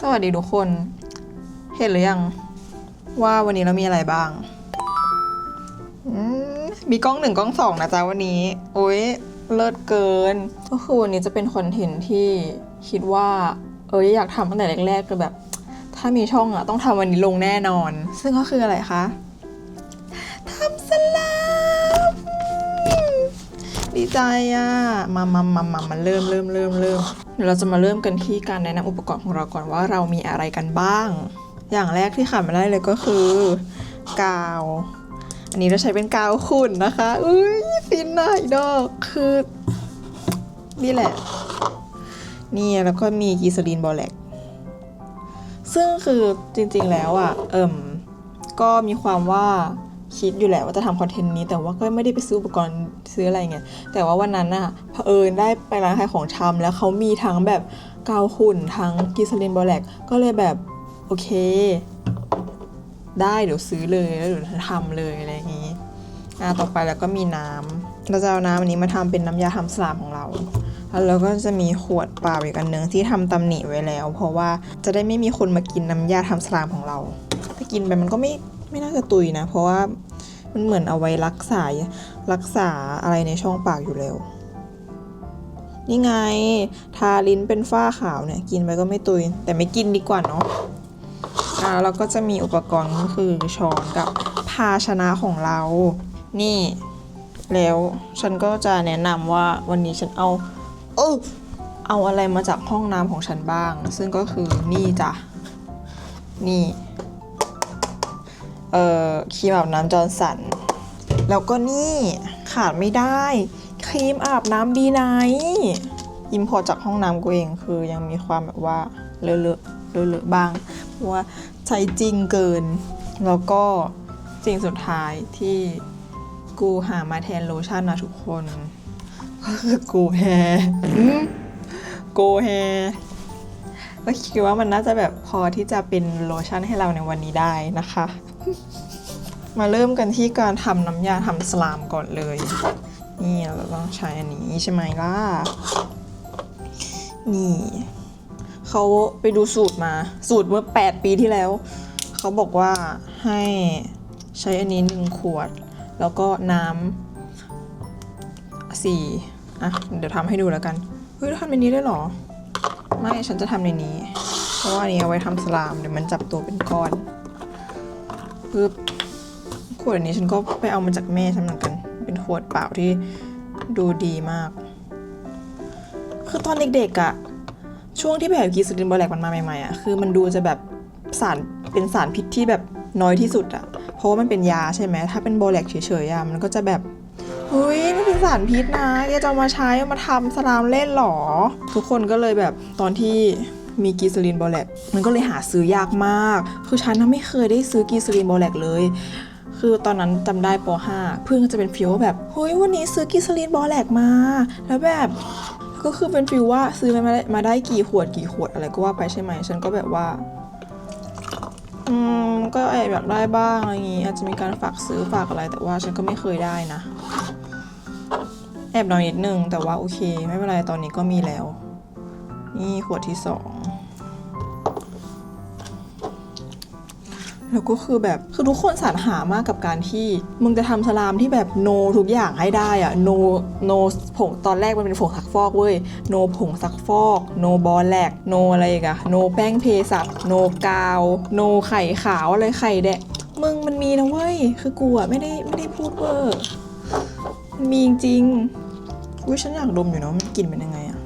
สวัสดีทุกคน เห็นหรือยัง ว่าวันนี้เรามีอะไรบ้างอืมมีกล้องหนึ่งกล้องสองนะจ๊ะวันนี้ โอ้ยเลิศเกิน ก็คือวันนี้จะเป็นคอนเทนต์ที่คิดว่า เอ้ยอยากทำตั้งแต่แรกๆคือแบบ ถ้ามีช่องอะต้องทำวันนี้ลงแน่นอน ซึ่งก็คืออะไรคะ ดีใจอะมามามามามาเริ่มเริ่มเริ่มเริ่มเดี๋ยวเราจะมาเริ่มกันที่การแนะนำอุปกรณ์ของเราก่อนว่าเรามีอะไรกันบ้าง อย่างแรกที่ขาดไม่ได้เลยก็คือกาว อันนี้เราใช้เป็นกาวขุ่นนะคะอุ้ยฟินนะอีดอกคือนี่แหละ นี่แล้วก็มีกีซาลีนบอลแลกซึ่งคือจริงๆแล้วอะเอิ่มก็มีความว่า คิดอยู่แหละว่าจะทำคอนเทนต์นี้ แต่ว่าก็ไม่ได้ไปซื้ออุปกรณ์ซื้ออะไรเงี้ยแต่ว่าวันนั้นน่ะเผอิญได้ไปร้านขายของชำแล้วเขามีทั้งแบบกาวขุ่นทั้งกิซาลินบอแลกก็เลยแบบโอเค ได้เดี๋ยวซื้อเลยแล้วเดี๋ยวทำเลยอะไรอย่างนี้อ่าต่อไปแล้วก็มีน้ำเราจะเอาน้ำอันนี้มาทำเป็นน้ำยาทำสลามของเราแล้วเราก็จะมีขวดเปล่าอีกอันหนึ่งที่ทำตำหนิไว้แล้ว เพราะว่าจะได้ไม่มีคนมากินน้ำยาทำสลามของเรา ถ้ากินไปมันก็ไม่ไม่น่าจะตุยนะ เพราะว่า มันเหมือนเอาไว้รักษารักษาอะไรในช่องปากอยู่แล้ว นี่ไง ทาลิ้นเป็นฝ้าขาวเนี่ย กินไปก็ไม่ตุย แต่ไม่กินดีกว่าเนาะอ่าเราก็จะมีอุปกรณ์ก็คือช้อนกับภาชนะของเรา นี่ แล้วฉันก็จะแนะนำว่าวันนี้ฉันเอา เออเอาอะไรมาจากห้องน้ำของฉันบ้าง ซึ่งก็คือนี่จ้ะนี่ เอ่อครีมอาบน้ำจอร์สัน แล้วก็นี่ขาดไม่ได้ ครีมอาบน้ำบีไนอิมพอจากห้องน้ำกูเองคือยังมีความแบบว่าเลอะเลอะเลอะเลอะบ้าง เพราะว่าใช้จริงเกิน แล้วก็สิ่งสุดท้ายที่กูหามาแทนโลชั่นนะทุกคนก็คือกูแฮโกแฮ ก็คิดว่ามันน่าจะแบบพอที่จะเป็นโลชั่นให้เราในวันนี้ได้นะคะ มาเริ่มกันที่การทำน้ำยาทำสลามก่อนเลย นี่เราต้องใช้อันนี้ใช่ไหมล่ะ นี่เขาไปดูสูตรมา สูตรเมื่อ 8 ปีที่แล้ว เขาบอกว่าให้ใช้อันนี้หนึ่งขวด แล้วก็น้ำสี่อะ เดี๋ยวทำให้ดูแล้วกัน เฮ้ยทำในนี้ได้หรอ ไม่ฉันจะทำในนี้ เพราะว่าอันนี้เอาไว้ทำสลามเดี๋ยวมันจับตัวเป็นก้อนปึ๊บขวดอันนี้ฉันก็ไปเอามาจากแม่ฉันเหมือนกัน เป็นขวดเปล่าที่ดูดีมาก คือตอนเด็กๆอะช่วงที่แบบกีสตินบอแลกมันมาใหม่ๆอะคือมันดูจะแบบสารเป็นสารพิษที่แบบน้อยที่สุดอะเพราะว่ามันเป็นยาใช่ไหมถ้าเป็นโบแลกเฉยๆอะมันก็จะแบบ เฮ้ยมันเป็นสารพิษนะแกจะเอามาใช้เอามาทำสลามเล่นหรอ ทุกคนก็เลยแบบตอนที่มีกีซาลินบอลแลกมันก็เลยหาซื้อยากมาก คือฉันน่ะไม่เคยได้ซื้อกีซาลินบอลแลกเลย คือตอนนั้นจำได้ป .5 เพื่อนก็จะเป็นฟิลว่าแบบเฮ้ยวันนี้ซื้อกิสลีนบอลแลกมา แล้วแบบก็คือเป็นฟิลว่าซื้อมาได้มาได้กี่ขวดกี่ขวดอะไรก็ว่าไปใช่ไหมฉันก็แบบว่าอืมก็แอบอยากได้บ้างอะไรอย่างงี้อาจจะมีการฝากซื้อฝากอะไรแต่ว่าฉันก็ไม่เคยได้นะ แอบน้อยนิดนึง แต่ว่าโอเค ไม่เป็นไรตอนนี้ก็มีแล้ว นี่ขวดที่สองแล้วก็คือแบบคือทุกคนสรรหามากกับการที่ มึงจะทำสลามที่แบบโนทุกอย่างให้ได้อะโนโนผงตอนแรกมันเป็นผงซักฟอกเว้ยโนผงซักฟอกโนบอลแลกโนอะไรอีกอะโนแป้งเพสัตโนกาวโนไข่ขาวอะไรไข่แดงมึงมันมีนะเว้ยคือกูอะไม่ได้ไม่ได้พูดเวอร์มันมีจริง อุ้ยฉันอยากดมอยู่เนาะมันกลิ่นเป็นยังไงอะ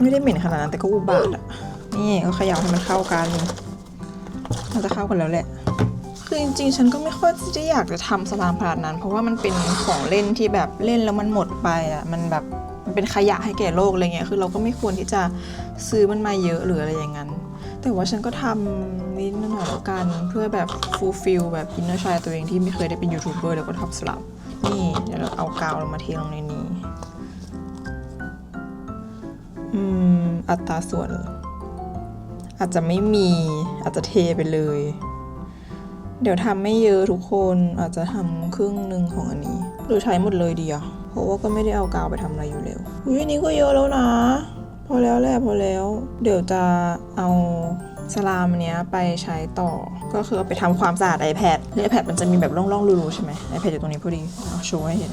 ไม่ได้เหม็นขนาดนั้นแต่ก็อุบาทอะนี่ก็ขย่าให้มันเข้ากันมันจะเข้ากันแล้วแหละ คือจริงๆ ฉันก็ไม่ค่อยจะอยากจะทำสลามขนาดนั้น เพราะว่ามันเป็นของเล่นที่แบบเล่นแล้วมันหมดไปอะมันแบบมันเป็นขยะให้แก่โลกอะไรเงี้ยคือเราก็ไม่ควรที่จะซื้อมันมาเยอะหรืออะไรอย่างนั้น แต่ว่าฉันก็ทำนิดหน่อยแล้วกันเพื่อแบบฟูลฟิลแบบอินเนอร์ชายตัวเองที่ไม่เคยได้เป็นยูทูบเบอร์แล้วก็ทำสลับ นี่เดี๋ยวเราเอากาวลงมาเทลงในนี้ อืม อัตราส่วน อาจจะไม่มี อาจจะเทไปเลย เดี๋ยวทำไม่เยอะทุกคนอาจจะทำครึ่งหนึ่งของอันนี้ หรือใช้หมดเลยดีอะเพราะว่าก็ไม่ได้เอากาวไปทำอะไรอยู่แล้วอุ้ยนนี้ก็เยอะแล้วนะ พอแล้วแหละพอแล้ว เดี๋ยวจะเอาสลามอันเนี้ยไปใช้ต่อ ก็คือเอาไปทำความสะอาด iPad คือ iPad มันจะมีแบบร่องๆรูๆใช่ไหม iPad อยู่ตรงนี้พอดีเอาโชว์ให้เห็น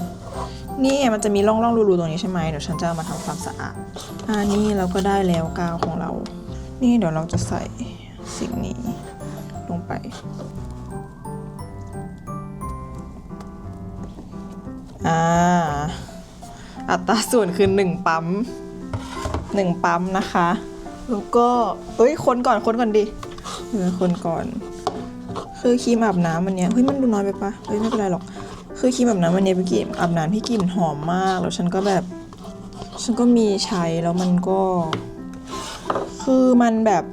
นี่มันจะมีร่องๆรูๆตรงนี้ใช่ไหมเดี๋ยวฉันจะเอามาทำความสะอาด อ่านี่เราก็ได้แล้วกาวของเรา นี่เดี๋ยวเราจะใส่สิ่งนี้ลงไป อ่า อัตราส่วนคือ1ปั๊ม 1ปั๊มนะคะ แล้วก็เอ้ยคนก่อนคนก่อนดิเออคนก่อน คือครีมอาบน้ำอันเนี้ยเฮ้ยมันดูน้อยไปปะเฮ้ยไม่เป็นไรหรอก คือครีมอาบน้ำอันเนี้ยพี่กิมอาบน้ำพี่กิมหอมมาก แล้วฉันก็แบบ ฉันก็มีใช้แล้วมันก็ คือมันแบบ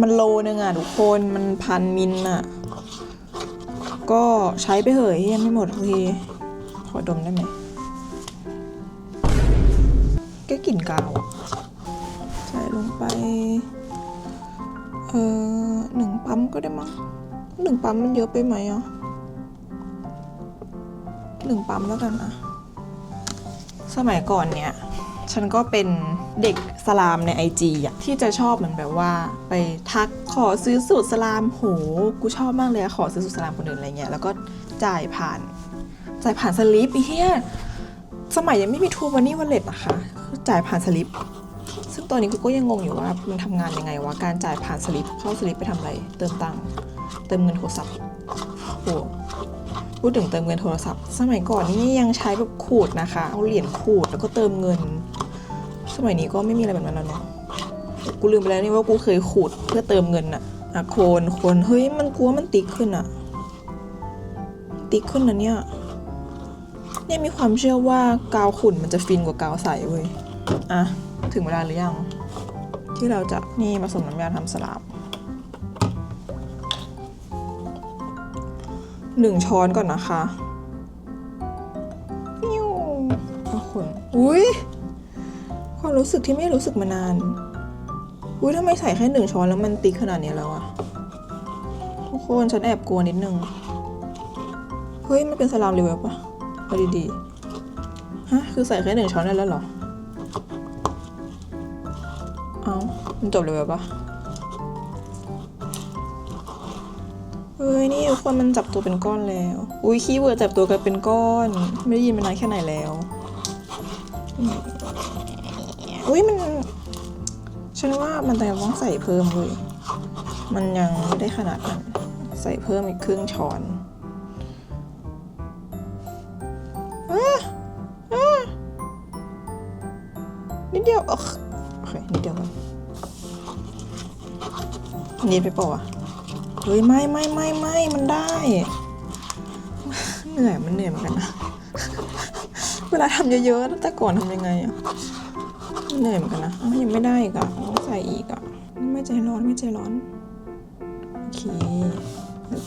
มันโลนึงอะทุกคนมันพันมิลอะ ก็ใช้ไปเหยยังไม่หมดทีขอดมได้ไหมก็กลิ่นกาวอะใส่ล งไป เออหนึ่งปั๊มก็ได้มั้งหนึ่งปั๊มมันเยอะไปไหมอะหนึ่งปั๊มแล้วกันอะสมัยก่อนเนี่ยฉันก็เป็นเด็กสลามในไอจีอะที่จะชอบเหมือนแบบว่า ไปทักขอซื้อสูตรสลามโหกูชอบมากเลยขอซื้อสูตรสลามคนอื่นอะไรเงี้ยแล้วก็จ่ายผ่านจ่ายผ่านสลิปอ้เหี้ยสมัยยังไม่มีทูมันนี่วันเล็ตอะค่ะคือจ่ายผ่านสลิป ซึ่งตอนนี้กูก็ยังงงอยู่ว่ามันทำงานยังไงวะการจ่ายผ่านสลิปเข้าสลิปไปทำอะไร เติมตังค์เติมเงินโทรศัพท์โหพูดถึงเติมเงินโทรศัพท์ สมัยก่อนนี่ยังใช้แบบขูดนะคะเอาเหรียญขูดแล้วก็เติมเงิน สมัยนี้ก็ไม่มีอะไรแบบนั้นแล้วเนาะกูลืมไปแล้วนี่ว่ากูเคยขูดเพื่อเติมเงินอะอะโคนโคนเฮ้ยมันกลัวมันติ๊กขึ้นอะติ๊กขึ้นนะเนี่ยเนี่ยมีความเชื่อว่ากาวขุ่นมันจะฟินกว่ากาวใสเว้ยอะ ถึงเวลาหรือยัง ที่เราจะนี่ผสมน้ำยาทำสลามหนึ่งช้อนก่อนนะคะปิ้วเอาคนอุ้ยความรู้สึกที่ไม่รู้สึกมานาน อุ้ยทำไมใส่แค่หนึ่งช้อนแล้วมันติขนาดนี้แล้วอะทุกคนฉันแอบกลัวนิดนึง เฮ้ย มันเป็นสลามรีเวลปะเอาดีๆ ฮะ คือใส่แค่หนึ่งช้อนได้แล้วเหรอ เอามันจบเลยแบบปะเฮ้ยนี่ทุกคนมันจับตัวเป็นก้อนแล้ว อุ้ยคีย์เวิร์ดจับตัวกันเป็นก้อน ไม่ได้ยินมานานแค่ไหนแล้ว อุ้ยมัน ฉันว่ามันแต่ต้องใส่เพิ่มเลย มันยังไม่ได้ขนาดนั้น ใส่เพิ่มอีกครึ่งช้อน นิดไปเปล่าวะเฮ้ยไม่ไม่ไม่ไม่มันได้ เหนื่อยมันเหนื่อยเหมือนกันนะเวลาทำเยอะๆแต่ก่อนทำยังไงอะเหนื่อยเหมือนกันนะยังไม่ได้อีกอะต้องใส่อีกอะไม่ใจร้อนไม่ใจร้อนโอเค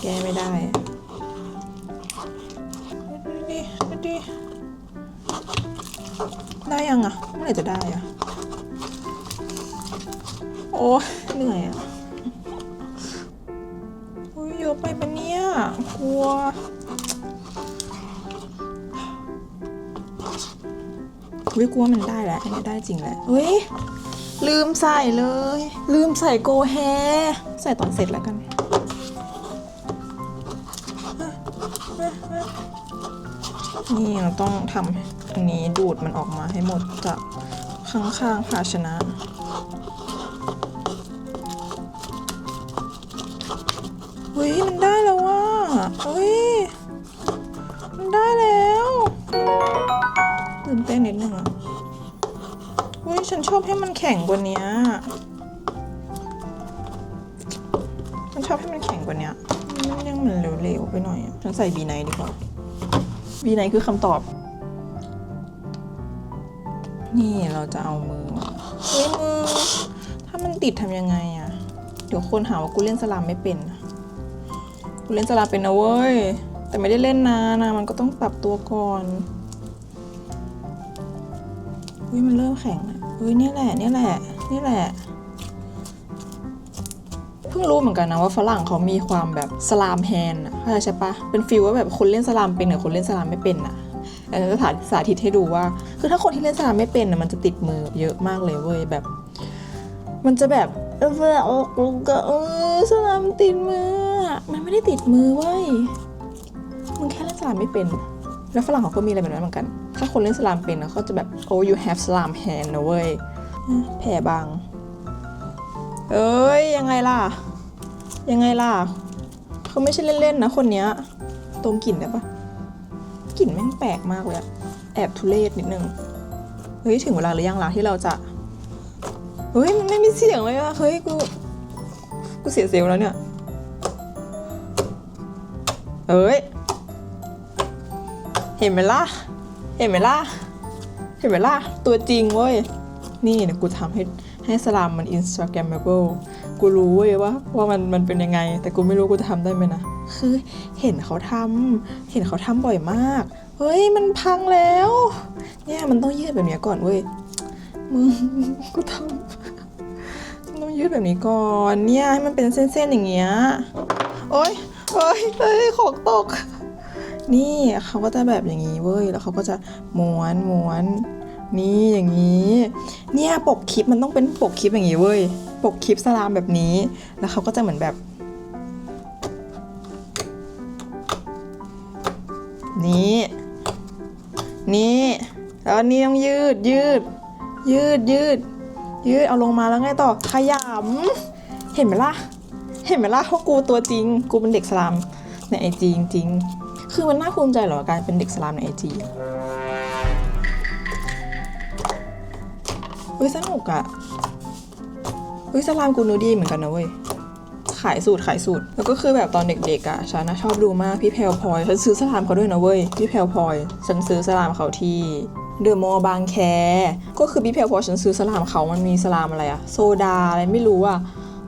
แก้ไม่ได้ดูดิดูดิได้ยังอะเมื่อไหร่จะได้อะโอ้เหนื่อยอะ อ้ยเยอะไปปะเนี่ยกลัววิกลัวมันได้แหละอันนี้ได้จริงแหละเฮ้ย ลืมใส่เลย ลืมใส่โกแฮ ใส่ตอนเสร็จแล้วกัน นี่เราต้องทำอันนี้ดูดมันออกมาให้หมดจากข้างๆภาชนะ เฮ้ยมันได้แล้วว่ะเฮ้ยมันได้แล้วตื่นเต้นนิดนึงอะเฮ้ยฉันชอบให้มันแข็งกว่านี้ฉันชอบให้มันแข็งกว่านี้มันยังเหมือนเหลวๆไปหน่อยฉันใส่บีไนดีกว่าบีไนคือคำตอบ นี่เราจะเอามือเฮ้ยมือถ้ามันติดทำยังไงอะเดี๋ยวคนหาว่ากูเล่นสลามไม่เป็นนะ เล่นสลามเป็นนะเว้ย แต่ไม่ได้เล่นนานนะมันก็ต้องปรับตัวก่อนเฮ้ยมันเริ่มแข็งแล้วเฮ้ยนี่แหละนี่แหละนี่แหละเพิ่งรู้เหมือนกันนะว่าฝรั่งเขามีความแบบสลามแฮนด์อะเข้าใจใช่ปะเป็นฟีลว่าแบบคนเล่นสลามเป็นกับคนเล่นสลามไม่เป็นอะแต่จะสาสาธิตให้ดูว่า คือถ้าคนที่เล่นสลามไม่เป็นนะมันจะติดมือเยอะมากเลยเว้ยแบบ มันจะแบบเออเออกลูกก็เออสลามติดมือ มันไม่ได้ติดมือเว้ย มึงแค่เล่นสลามไม่เป็น แล้วฝรั่งเขาก็มีอะไรแบบนั้นเหมือนกัน ถ้าคนเล่นสลามเป็นนะเขาจะแบบ oh you have สลาม hand นะเว้ย แผลบาง เอ้ย ยังไงล่ะ ยังไงล่ะ เขาไม่ใช่เล่นๆนะคนเนี้ยดมกลิ่นได้ปะกลิ่นแม่งแปลกมากเลยอะแอบทุเรศนิดนึง เฮ้ย ถึงเวลาหรือยังล่ะที่เราจะ เฮ้ย มันไม่มีเสียงเลยอะเฮ้ย กู กูเสียเซลล์แล้วเนี่ย เอ้ย เห็นไหมล่ะ เห็นไหมล่ะ เห็นไหมล่ะ ตัวจริงเว้ย นี่เดี๋ยวกูทำให้ให้สลามมัน Instagrammable กูรู้เว้ยว่าว่ามันมันเป็นยังไง แต่กูไม่รู้กูจะทำได้ไหมนะ คือเห็นเขาทำเห็นเขาทำบ่อยมาก เฮ้ย มันพังแล้ว เนี่ยมันต้องยืดแบบนี้ก่อนเว้ย มึงกูทำต้องยืดแบบนี้ก่อน เนี่ยให้มันเป็นเส้นๆอย่างเงี้ย โอ๊ย โอ๊ยเฮ้ยของตก นี่เขาก็จะแบบอย่างนี้เว้ย แล้วเขาก็จะม้วนม้วน นี่อย่างนี้ เนี่ยปกคลิปมันต้องเป็นปกคลิปอย่างนี้เว้ย ปกคลิปสลามแบบนี้ แล้วเขาก็จะเหมือนแบบ นี่นี่แล้วนี่ต้องยืดยืด ยืดยืด ยืดเอาลงมาแล้วไงต่อขยำเห็นไหมล่ะ ห็นไหมล่ะว่ากูตัวจริง กูเป็นเด็กสลามในไอจีจริงๆคือมันน่าภูมิใจเหรอการเป็นเด็กสลามในไอจีเฮ้ยสนุกอะเฮ้ยสลามกูนูดีเหมือนกันนะเว้ยขายสูตรขายสูตร แล้วก็คือแบบตอนเด็กๆอะฉันนะชอบดูมากพี่แพลวพลอยฉันซื้อสลามเขาด้วยนะเว้ยพี่แพลวพลอยฉันซื้อสลามเขาที่เดอะมอลล์บางแค ก็คือพี่แพลวพลอยฉันซื้อสลามเขามันมีสลามอะไรอะโซดาอะไรไม่รู้อะ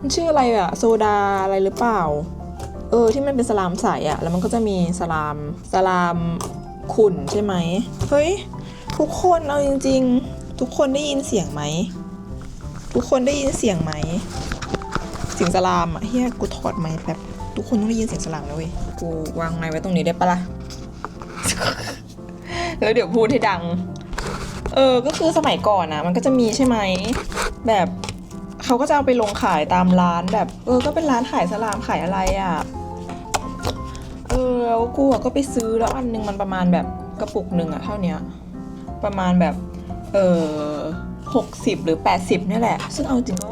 มันชื่ออะไรอะโซดาอะไรหรือเปล่า เออที่มันเป็นสลามใสอะแล้วมันก็จะมีสลามสลามขุ่นใช่ไหมเฮ้ยทุกคนเอาจริง ๆ ทุกคนได้ยินเสียงไหมทุกคนได้ยินเสียงไหมเสียงสลามอะเฮียกูถอดไมค์แบบทุกคนต้องได้ยินเสียงสลามนะเว้ยกูวางไมค์ไว้ตรงนี้ได้ปะล่ะแล้วเดี๋ยวพูดให้ดัง เออ ก็คือสมัยก่อนนะมันก็จะมีใช่ไหม แบบ เขาก็จะเอาไปลงขายตามร้านแบบ เออ ก็เป็นร้านขายสลามขายอะไรอะ่ะ เออแล้วกูก็ไปซื้อแล้วอันหนึงมันประมาณแบบกระปุกหนึ่งอะเท่าเนี้ย ประมาณแบบ เออหกสิบหรือแปดสิบนี่แหละ ซึ่งเอาจริงก็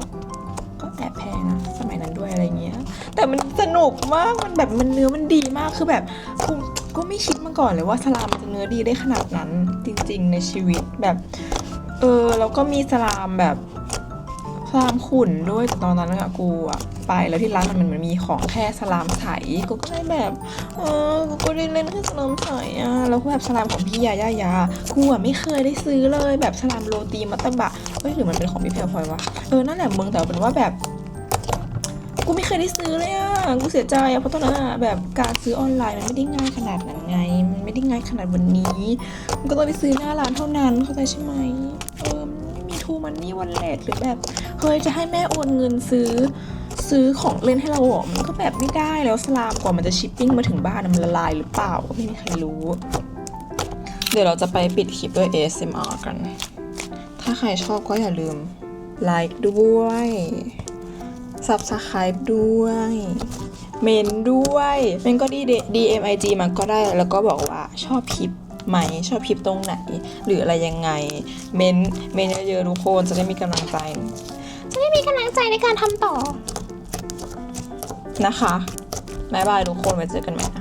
ก็แอบแพงนะ สมัยนั้นด้วยอะไรเงี้ย แต่มันสนุกมาก มันแบบมันเนื้อมันดีมาก คือแบบกูก็ไม่คิดมาก่อนเลยว่าสลามมันจะเนื้อดีได้ขนาดนั้นจริง ๆ ในชีวิตแบบ เออแล้วก็มีสลามแบบ สลามขุ่นด้วยแต่ตอนนั้นอะกูอะไปแล้วที่ร้านมันเหมือนมีของแค่สลามใสกูก็เลยแบบเออกูก็ได้เล่นแค่สลามใสอะแล้วก็แบบสลามของพี่ยาย่ายากูอะไม่เคยได้ซื้อเลยแบบสลามโรตีมัตตบะเฮ้ยหรือมันเป็นของพี่แพรพลอยวะเออนั่นแหละมึงแต่เป็นว่าแบบกูไม่เคยได้ซื้อเลยอะ กูเสียใจอะ เพราะตอนนั้นอะแบบการซื้อออนไลน์มันไม่ได้ง่ายขนาดนั้นไง มันไม่ได้ง่ายขนาดวันนี้ มันก็ต้องไปซื้อหน้าร้านเท่านั้นเข้าใจใช่ไหม เออไม่มีทูมันนี่วันเลทหรือแบบ เฮ้ยจะให้แม่โอนเงินซื้อ ซื้อของเล่นให้เราหรอมันก็แบบไม่ได้แล้วสลามกว่ามันจะชิปปิ้งมาถึงบ้านมันละลายหรือเปล่าก็ไม่มีใครรู้ เดี๋ยวเราจะไปปิดคลิปด้วย ASMR กัน ถ้าใครชอบก็อย่าลืมไลค์ด้วย Subscribe ด้วยเมนด้วยเมนก็ดี DM IG มาก็ได้แล้วก็บอกว่าชอบคลิปไหมชอบคลิปตรงไหน หรืออะไรยังไง เมนเมนเยอะๆทุกคนจะได้มีกำลังใจ จะได้มีกำลังใจในการทำต่อ นะคะบายบายทุกคนไว้เจอกันใหม่นะ